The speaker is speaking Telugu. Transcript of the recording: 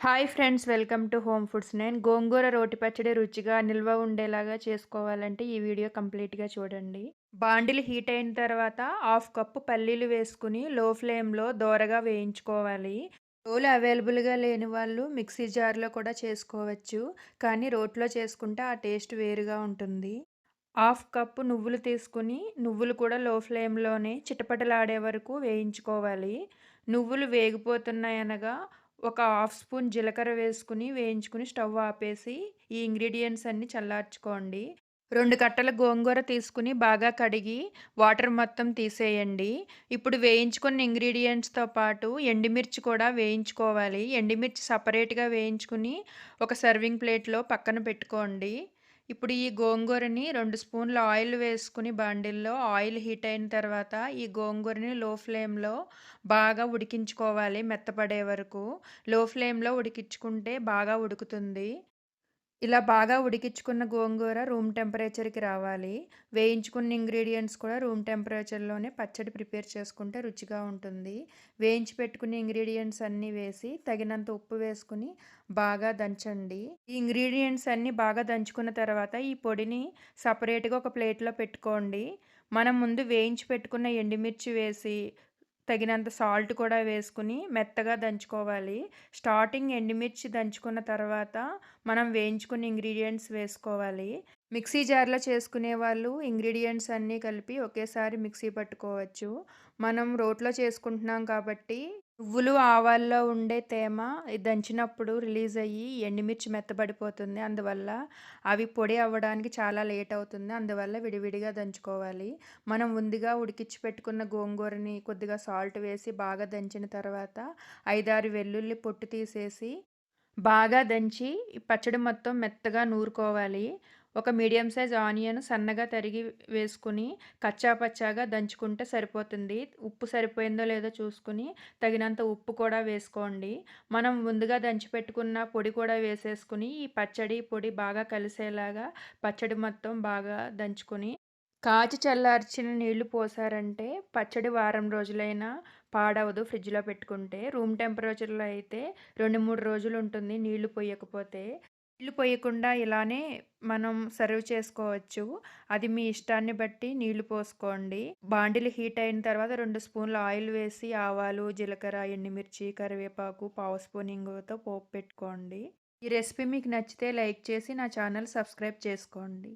Hi friends welcome to home foods. నేను గోంగూర రోటి పచ్చడి రుచిగా నిల్వ ఉండేలాగా చేసుకోవాలంటే ఈ వీడియో కంప్లీట్గా చూడండి. బాండిలు హీట్ అయిన తర్వాత హాఫ్ కప్పు పల్లీలు వేసుకుని లో ఫ్లేమ్లో దోరగా వేయించుకోవాలి. రోలు అవైలబుల్గా లేని వాళ్ళు మిక్సీ జార్లో కూడా చేసుకోవచ్చు కానీ రోట్లో చేసుకుంటే ఆ టేస్ట్ వేరుగా ఉంటుంది. హాఫ్ కప్పు నువ్వులు తీసుకుని నువ్వులు కూడా లో ఫ్లేమ్లోనే చిటపటలాడే వరకు వేయించుకోవాలి. నువ్వులు వేగిపోతున్నాయనగా ఒక హాఫ్ స్పూన్ జీలకర్ర వేసుకుని వేయించుకుని స్టవ్ ఆపేసి ఈ ఇంగ్రీడియంట్స్ అన్నీ చల్లార్చుకోండి. రెండు కట్టల గోంగూర తీసుకుని బాగా కడిగి వాటర్ మొత్తం తీసేయండి. ఇప్పుడు వేయించుకున్న ఇంగ్రీడియంట్స్తో పాటు ఎండుమిర్చి కూడా వేయించుకోవాలి. ఎండుమిర్చి సపరేట్గా వేయించుకుని ఒక సర్వింగ్ ప్లేట్లో పక్కన పెట్టుకోండి. ఇప్పుడు ఈ గోంగూరని రెండు స్పూన్ల ఆయిల్ వేసుకుని బాండిల్లో ఆయిల్ హీట్ అయిన తర్వాత ఈ గోంగూరని లో ఫ్లేమ్లో బాగా ఉడికించుకోవాలి మెత్తపడే వరకు. లో ఫ్లేమ్లో ఉడికించుకుంటే బాగా ఉడుకుతుంది. ఇలా బాగా ఉడికించుకున్న గోంగూర రూమ్ టెంపరేచర్కి రావాలి. వేయించుకున్న ఇంగ్రీడియంట్స్ కూడా రూమ్ టెంపరేచర్లోనే పచ్చడి ప్రిపేర్ చేసుకుంటే రుచిగా ఉంటుంది. వేయించి పెట్టుకున్న ఇంగ్రీడియంట్స్ అన్నీ వేసి తగినంత ఉప్పు వేసుకుని బాగా దంచండి. ఈ ఇంగ్రీడియంట్స్ అన్నీ బాగా దంచుకున్న తర్వాత ఈ పొడిని సపరేట్గా ఒక ప్లేట్లో పెట్టుకోండి. మనం ముందు వేయించి పెట్టుకున్న ఎండుమిర్చి వేసి తగినంత సాల్ట్ కూడా వేసుకుని మెత్తగా దంచుకోవాలి. స్టార్టింగ్ ఎండుమిర్చి దంచుకున్న తర్వాత మనం వేయించుకున్న ఇంగ్రీడియంట్స్ వేసుకోవాలి. మిక్సీ జార్లో చేసుకునే వాళ్ళు ఇంగ్రీడియంట్స్ అన్నీ కలిపి ఒకేసారి మిక్సీ పట్టుకోవచ్చు. మనం రోట్లో చేసుకుంటున్నాం కాబట్టి నువ్వులు ఆవాల్లో ఉండే తేమ దంచినప్పుడు రిలీజ్ అయ్యి ఎండుమిర్చి మెత్తబడిపోతుంది. అందువల్ల అవి పొడి అవ్వడానికి చాలా లేట్ అవుతుంది. అందువల్ల విడివిడిగా దంచుకోవాలి. మనం ముందుగా ఉడికించి పెట్టుకున్న గోంగూరని కొద్దిగా సాల్ట్ వేసి బాగా దంచిన తర్వాత ఐదారు వెల్లుల్లి పొట్టు తీసేసి బాగా దంచి పచ్చడి మొత్తం మెత్తగా నూరుకోవాలి. ఒక మీడియం సైజ్ ఆనియన్ సన్నగా తరిగి వేసుకుని కచ్చా పచ్చాగా దంచుకుంటే సరిపోతుంది. ఉప్పు సరిపోయిందో లేదో చూసుకుని తగినంత ఉప్పు కూడా వేసుకోండి. మనం ముందుగా దంచి పెట్టుకున్న పొడి కూడా వేసేసుకుని ఈ పచ్చడి పొడి బాగా కలిసేలాగా పచ్చడి మొత్తం బాగా దంచుకొని కాచి చల్లార్చిన నీళ్ళు పోసారంటే పచ్చడి వారం రోజులైనా పాడవదు ఫ్రిడ్జ్లో పెట్టుకుంటే. రూమ్ టెంపరేచర్లో అయితే రెండు మూడు రోజులు ఉంటుంది నీళ్ళు పోయకపోతే. నీళ్ళు పోయకుండా ఇలానే మనం సర్వ్ చేసుకోవచ్చు. అది మీ ఇష్టాన్ని బట్టి నీళ్ళు పోసుకోండి. బాండిలు హీట్ అయిన తర్వాత రెండు స్పూన్ల ఆయిల్ వేసి ఆవాలు జీలకర్ర ఎండుమిర్చి కరివేపాకు పావు స్పూన్ ఇంగువతో పోపు పెట్టుకోండి. ఈ రెసిపీ మీకు నచ్చితే లైక్ చేసి నా ఛానల్ సబ్స్క్రైబ్ చేసుకోండి.